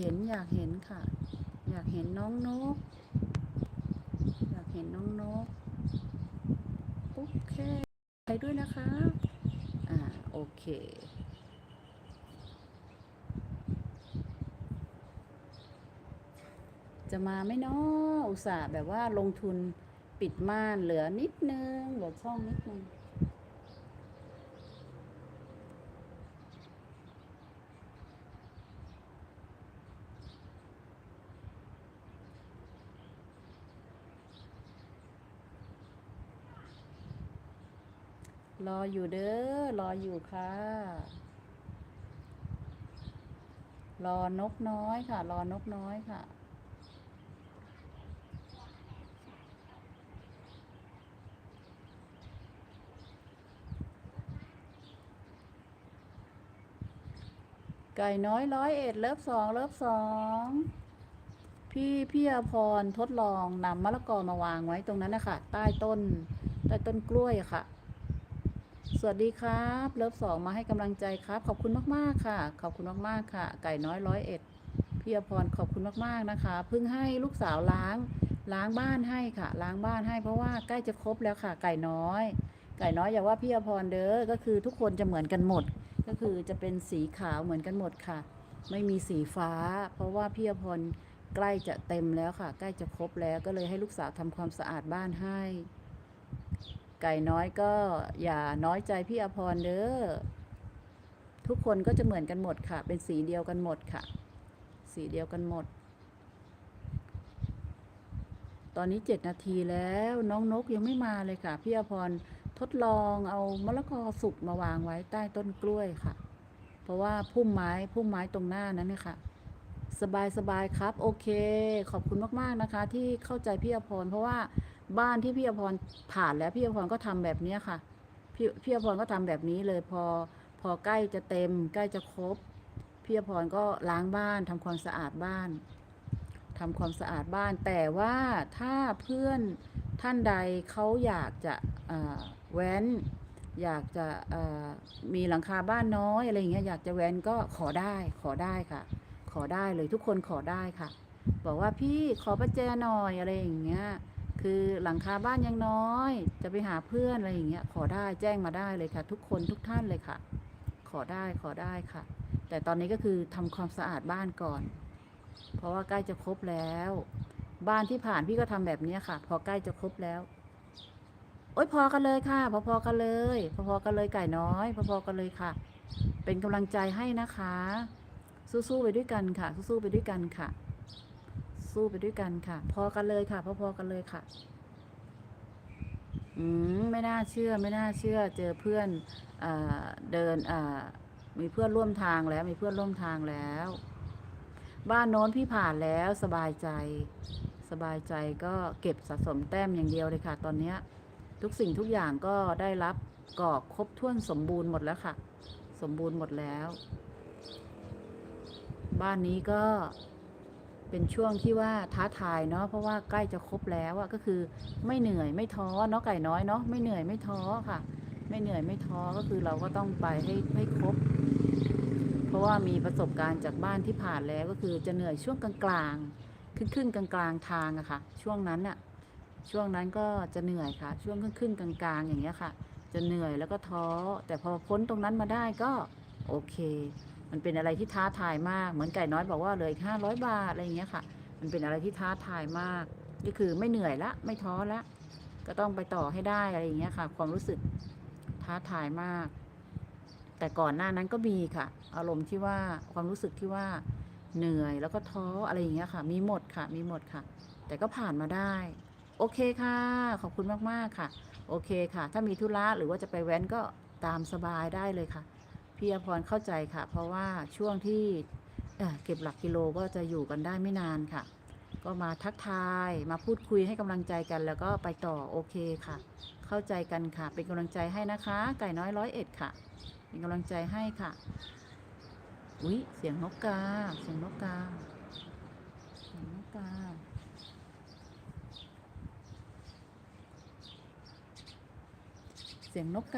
เห็นอยากเห็นค่ะ อยากเห็นน้องนก อยากเห็นน้องนกโอเคไปด้วยนะคะ อ่า โอเคจะมาไม่นาะอุตส่าห์แบบว่าลงทุนปิดม่านเหลือนิดนึง เหลือช่องนิดนึง รออยู่เด้อ รออยู่ค่ะ รอนกน้อยค่ะ รอนกน้อยค่ะ ไก่น้อยร้อยเอ็ดเลิฟสองเลิฟสองพี่พี่อภรทดลองนำมะละกอมาวางไว้ตรงนั้นนะคะใต้ต้นใต้ต้นกล้วยค่ะ วัสดีครับ เลิฟสองมาให้กำลังใจครับ ขอบคุณมากๆค่ะ ขอบคุณมากๆค่ะ ไก่น้อยร้อยเอ็ดพี่อภรขอบคุณมากๆนะคะ เพิ่งให้ลูกสาวล้าง ล้างบ้านให้ค่ะ ล้างบ้านให้เพราะว่าใกล้จะครบแล้วค่ะ ไก่น้อย ไก่น้อยอย่าว่าพี่อภรเด้อ ก็คือทุกคนจะเหมือนกันหมด ก็คือจะเป็นสีขาวเหมือนกันหมดค่ะ ไม่มีสีฟ้า เพราะว่าพี่อภรใกล้จะเต็มแล้วค่ะ ใกล้จะครบแล้วก็เลยให้ลูกสาวทำความสะอาดบ้านให้ ไก่น้อยก็อย่าน้อยใจพี่อภรเด้อทุกคนก็จะเหมือนกันหมดค่ะ เป็นสีเดียวกันหมดค่ะ สีเดียวกันหมด ตอนนี้เจ็ดนาทีแล้วน้องนกยังไม่มาเลยค่ะ พี่อภรทดลองเอามะละกอสุกมาวางไว้ใต้ต้นกล้วยค่ะ เพราะว่าพุ่มไม้พุ่มไม้ตรงหน้านั้นเนี่ยค่ะ สบายสบายครับ โอเค ขอบคุณมาก ๆ นะคะ ที่เข้าใจพี่อภรเพราะว่า บ้านที่พี่อภรผ่านแล้วพี่อภรก็ทำแบบเนี้ยค่ะ พี่พี่อภรก็ทำแบบนี้เลยพอพอใกล้จะเต็ม ใกล้จะครบพี่อภรก็ล้างบ้านทำความสะอาดบ้านทำความสะอาดบ้าน แต่ว่าถ้าเพื่อนท่านใดเขาอยากจะแว้น อยากจะมีหลังคาบ้านน้อยอะไรอย่างเงี้ยอยากจะแว้นก็ขอได้ขอได้ค่ะ ขอได้เลยทุกคนขอได้ค่ะ บอกว่าพี่ขอประแจหน่อยอะไรอย่างเงี้ย คือหลังคาบ้านยังน้อย จะไปหาเพื่อนอะไรอย่างเงี้ย ขอได้แจ้งมาได้เลยค่ะ ทุกคนทุกท่านเลยค่ะ ขอได้ขอได้ค่ะ แต่ตอนนี้ก็คือทำความสะอาดบ้านก่อน เพราะว่าใกล้จะครบแล้ว บ้านที่ผ่านพี่ก็ทำแบบนี้ค่ะ พอใกล้จะครบแล้วโอ๊ยพอกันเลยค่ะ พอๆกันเลย พอๆกันเลยไก่น้อย พอๆกันเลยค่ะ เป็นกำลังใจให้นะคะ สู้ๆไปด้วยกันค่ะ สู้ๆไปด้วยกันค่ะ สู้ไปด้วยกันค่ะ พอกันเลยค่ะ พอๆกันเลยค่ะ อืมไม่น่าเชื่อ ไม่น่าเชื่อ เจอเพื่อนอ่าเดินอ่ามีเพื่อนร่วมทางแล้ว มีเพื่อนร่วมทางแล้ว บ้านโน้นพี่ผ่านแล้วสบายใจ สบายใจก็เก็บสะสมแต้มอย่างเดียวเลยค่ะ ตอนเนี้ยทุกสิ่งทุกอย่างก็ได้รับกรอกครบถ้วนสมบูรณ์หมดแล้วค่ะ สมบูรณ์หมดแล้ว บ้านนี้ก็ เป็นช่วงที่ว่าท้าทายเนาะเพราะว่าใกล้จะครบแล้วอะก็คือไม่เหนื่อยไม่ท้อเนาะไก่น้อยเนาะไม่เหนื่อยไม่ท้อค่ะ ไม่เหนื่อยไม่ท้อก็คือเราก็ต้องไปให้ให้ครบ เพราะว่ามีประสบการณ์จากบ้านที่ผ่านแล้วก็คือจะเหนื่อยช่วงกลางๆครึ่งครึ่งๆกลางๆทางอะค่ะ ช่วงนั้นอะช่วงนั้นก็จะเหนื่อยค่ะ ช่วงครึ่งครึ่งๆกลางๆ อย่างเงี้ยค่ะ จะเหนื่อยแล้วก็ท้อ แต่พอพ้นตรงนั้นมาได้ก็โอเค มันเป็นอะไรที่ท้าทายมาก เหมือนไก่น้อยบอกว่าเลยห้าร้อยบาทอะไรอย่างเงี้ยค่ะ มันเป็นอะไรที่ท้าทายมากก็คือไม่เหนื่อยละไม่ท้อละก็ต้องไปต่อให้ได้อะไรอย่างเงี้ยค่ะ ความรู้สึกท้าทายมาก แต่ก่อนหน้านั้นก็มีค่ะ อารมณ์ที่ว่าความรู้สึกที่ว่าเหนื่อยแล้วก็ท้ออะไรอย่างเงี้ยค่ะ มีหมดค่ะ มีหมดค่ะ แต่ก็ผ่านมาได้ โอเคค่ะ ขอบคุณมาก ๆ ค่ะ โอเคค่ะ ถ้ามีธุระหรือว่าจะไปแว้นก็ตามสบายได้เลยค่ะ พี่อภรเข้าใจค่ะ เพราะว่าช่วงที่เเก็บหลักกิโลก็จะอยู่กันได้ไม่นานค่ะ ก็มาทักทายมาพูดคุยให้กำลังใจกัน แล้วก็ไปต่อโอเคค่ะ เข้าใจกันค่ะ เป็นกำลังใจให้นะคะ ไก่น้อยร้อยเอ็ดค่ะ เป็นกำลังใจให้ค่ะอุ๊ยเสียงนกกา เสียงนกกาเสียงนกกาเสียงนกกา